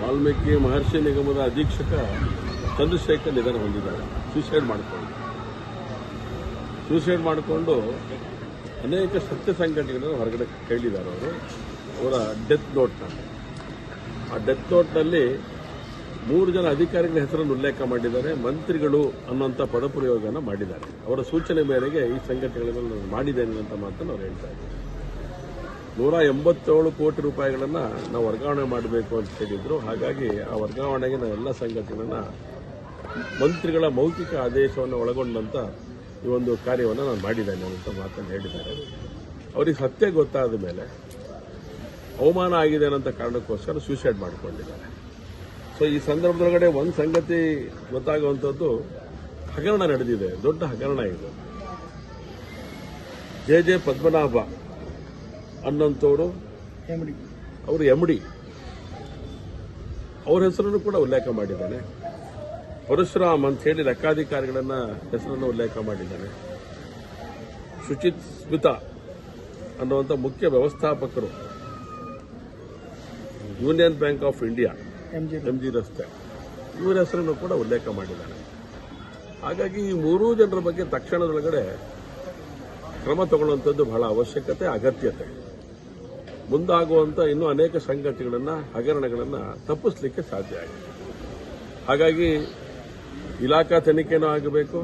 ವಾಲ್ಮೀಕಿ ಮಹರ್ಷಿ ನಿಗಮದ ಅಧೀಕ್ಷಕ ಚಂದ್ರಶೇಖರ್ ನಿಧನ ಹೊಂದಿದ್ದಾರೆ. ಸೂಸೈಡ್ ಮಾಡಿಕೊಂಡು. ಸೂಸೈಡ್ ಮಾಡಿಕೊಂಡು ಅನೇಕ ಸತ್ಯ ಸಂಘಟನೆಗಳನ್ನು ಹೊರಗಡೆ ಕೇಳಿದ್ದಾರೆ ಅವರು. ಅವರ ಡೆತ್ ನೋಟ್ನಲ್ಲಿ ಆ ಡೆತ್ ನೋಟ್ನಲ್ಲಿ ಮೂರು ಜನ ಅಧಿಕಾರಿಗಳ ಹೆಸರನ್ನು ಉಲ್ಲೇಖ ಮಾಡಿದ್ದಾರೆ. ಮಂತ್ರಿಗಳು ಅನ್ನುವಂಥ ಪದಪ್ರಯೋಗನ ಮಾಡಿದ್ದಾರೆ. ಅವರ ಸೂಚನೆ ಮೇರೆಗೆ ಈ ಸಂಘಟನೆಗಳನ್ನು ನಾನು ಮಾಡಿದ್ದೇನೆ ಅಂತ ಮಾತನ್ನು ಅವ್ರು ಹೇಳ್ತಾ ಇದ್ದಾರೆ. ನೂರ ಎಂಬತ್ತೇಳು ಕೋಟಿ ರೂಪಾಯಿಗಳನ್ನು ನಾವು ವರ್ಗಾವಣೆ ಮಾಡಬೇಕು ಅಂತ ಹೇಳಿದ್ರು. ಹಾಗಾಗಿ ಆ ವರ್ಗಾವಣೆಗೆ ನಾವು ಎಲ್ಲ ಸಂಗತಿಗಳನ್ನು ಮಂತ್ರಿಗಳ ಮೌಖಿಕ ಆದೇಶವನ್ನು ಒಳಗೊಂಡಂತ ಈ ಒಂದು ಕಾರ್ಯವನ್ನು ನಾನು ಮಾಡಿದ್ದೇನೆ ಅಂತ ಮಾತನ್ನು ಹೇಳಿದ್ದಾರೆ. ಅವರಿಗೆ ಸತ್ಯ ಗೊತ್ತಾದ ಮೇಲೆ ಅವಮಾನ ಆಗಿದೆ ಅನ್ನೋಂಥ ಕಾರಣಕ್ಕೋಸ್ಕರ ಸೂಸೈಡ್ ಮಾಡಿಕೊಂಡಿದ್ದಾರೆ. ಸೊ ಈ ಸಂದರ್ಭದೊಳಗಡೆ ಒಂದು ಸಂಗತಿ ಗೊತ್ತಾಗುವಂಥದ್ದು ಹಗರಣ ನಡೆದಿದೆ. ದೊಡ್ಡ ಹಗರಣ ಇದು. ಜೆ ಜೆ ಪದ್ಮನಾಭ ಅನ್ನೋಂಥವ್ರು? ಅವರು ಎಂ ಡಿ ಅವರ ಹೆಸರನ್ನು ಕೂಡ ಉಲ್ಲೇಖ ಮಾಡಿದ್ದಾನೆ. ಪರಶುರಾಮ್ ಅಂತ ಹೇಳಿ ಲೆಕ್ಕಾಧಿಕಾರಿಗಳನ್ನ ಹೆಸರನ್ನು ಉಲ್ಲೇಖ ಮಾಡಿದ್ದಾನೆ. ಶುಚಿತ್ ಸ್ಮಿತಾ ಅನ್ನುವಂಥ ಮುಖ್ಯ ವ್ಯವಸ್ಥಾಪಕರು. Union Bank of India M G ರಸ್ತೆ. ಇವರ ಹೆಸರನ್ನು ಕೂಡ ಉಲ್ಲೇಖ ಮಾಡಿದ್ದಾನೆ. ಹಾಗಾಗಿ ಈ ಮೂರೂ ಜನರ ಬಗ್ಗೆ ತಕ್ಷಣದೊಳಗಡೆ ಕ್ರಮ ತಗೊಳ್ಳುವಂಥದ್ದು ಬಹಳ ಅವಶ್ಯಕತೆ ಅಗತ್ಯತೆ. ಮುಂದಾಗುವಂತ ಇನ್ನೂ ಅನೇಕ ಸಂಗತಿಗಳನ್ನ, ಹಗರಣಗಳನ್ನು ತಪ್ಪಿಸ್ಲಿಕ್ಕೆ ಸಾಧ್ಯ ಆಗಿದೆ. ಹಾಗಾಗಿ ಇಲಾಖಾ ತನಿಖೆನೂ ಆಗಬೇಕು.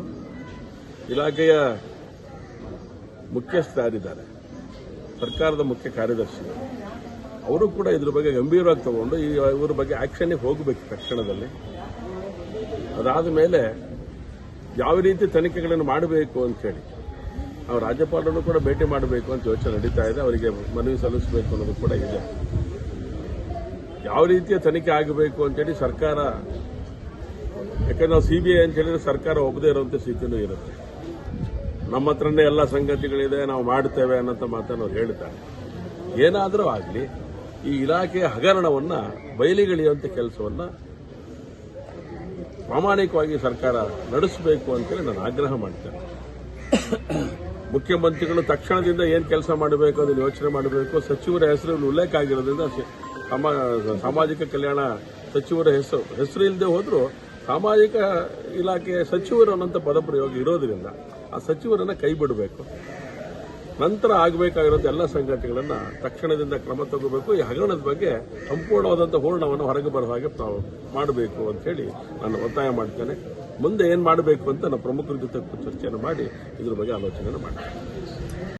ಇಲಾಖೆಯ ಮುಖ್ಯಸ್ಥರಿದ್ದಾರೆ ಸರ್ಕಾರದ ಮುಖ್ಯ ಕಾರ್ಯದರ್ಶಿಗಳು ಅವರು ಕೂಡ ಇದ್ರ ಬಗ್ಗೆ ಗಂಭೀರವಾಗಿ ತಗೊಂಡು ಈ ಇವ್ರ ಬಗ್ಗೆ ಆಕ್ಷನ್ಗೆ ಹೋಗಬೇಕು ತಕ್ಷಣದಲ್ಲಿ. ಅದಾದ ಮೇಲೆ ಯಾವ ರೀತಿ ತನಿಖೆಗಳನ್ನು ಮಾಡಬೇಕು ಅಂತ ಹೇಳಿ. ನಾವು ರಾಜ್ಯಪಾಲರನ್ನು ಕೂಡ ಭೇಟಿ ಮಾಡಬೇಕು ಅಂತ ಯೋಚನೆ ನಡೀತಾ ಇದೆ. ಅವರಿಗೆ ಮನವಿ ಸಲ್ಲಿಸಬೇಕು ಅನ್ನೋದು ಕೂಡ ಇದೆ. ಯಾವ ರೀತಿಯ ತನಿಖೆ ಆಗಬೇಕು ಅಂತೇಳಿ ಸರ್ಕಾರ, ಯಾಕಂದ್ರೆ ನಾವು ಸಿಬಿಐ ಅಂತ ಹೇಳಿದ್ರೆ ಸರ್ಕಾರ ಒಪ್ಪದೇ ಇರುವಂತ ಸ್ಥಿತಿನೂ ಇರುತ್ತೆ. ನಮ್ಮ ಹತ್ರನೇ ಎಲ್ಲ ಸಂಗತಿಗಳಿದೆ, ನಾವು ಮಾಡ್ತೇವೆ ಅನ್ನೋಂಥ ಮಾತನ್ನು ಅವ್ರು ಹೇಳ್ತಾರೆ. ಏನಾದರೂ ಆಗಲಿ, ಈ ಇಲಾಖೆಯ ಹಗರಣವನ್ನ ಬಯಲಿಗೆಳೆಯುವಂತ ಕೆಲಸವನ್ನ ಪ್ರಾಮಾಣಿಕವಾಗಿ ಸರ್ಕಾರ ನಡೆಸಬೇಕು ಅಂತೇಳಿ ನಾನು ಆಗ್ರಹ ಮಾಡ್ತೇನೆ. ಮುಖ್ಯಮಂತ್ರಿಗಳು ತಕ್ಷಣದಿಂದ ಏನು ಕೆಲಸ ಮಾಡಬೇಕು, ಅದನ್ನು ಯೋಚನೆ ಮಾಡಬೇಕು, ಸಚಿವರ ಹೆಸರು ಉಲ್ಲೇಖ ಆಗಿರೋದ್ರಿಂದ ಸಾಮಾಜಿಕ ಕಲ್ಯಾಣ ಸಚಿವರ ಹೆಸರು ಹೆಸರು ಇಲ್ಲದೆ ಹೋದರೂ ಸಾಮಾಜಿಕ ಇಲಾಖೆ ಸಚಿವರು ಅನ್ನೋಂಥ ಪದಪ್ರಯೋಗ ಇರೋದ್ರಿಂದ ಆ ಸಚಿವರನ್ನು ಕೈ ಬಿಡಬೇಕು. ನಂತರ ಆಗಬೇಕಾಗಿರೋದು ಎಲ್ಲ ಸಂಘಟನೆಗಳನ್ನು ತಕ್ಷಣದಿಂದ ಕ್ರಮ ತಗೋಬೇಕು. ಈ ಹಗರಣದ ಬಗ್ಗೆ ಸಂಪೂರ್ಣವಾದಂಥ ಹೂರ್ಣವನ್ನು ಹೊರಗೆ ಬರೋ ಹಾಗೆ ಮಾಡಬೇಕು ಅಂತ ಹೇಳಿ ನಾನು ಒತ್ತಾಯ ಮಾಡ್ತೇನೆ. ಮುಂದೆ ಏನು ಮಾಡಬೇಕು ಅಂತ ನಮ್ಮ ಪ್ರಮುಖರ ಜೊತೆ ಚರ್ಚೆಯನ್ನು ಮಾಡಿ ಇದ್ರ ಬಗ್ಗೆ ಆಲೋಚನೆ ಮಾಡ್ತೇನೆ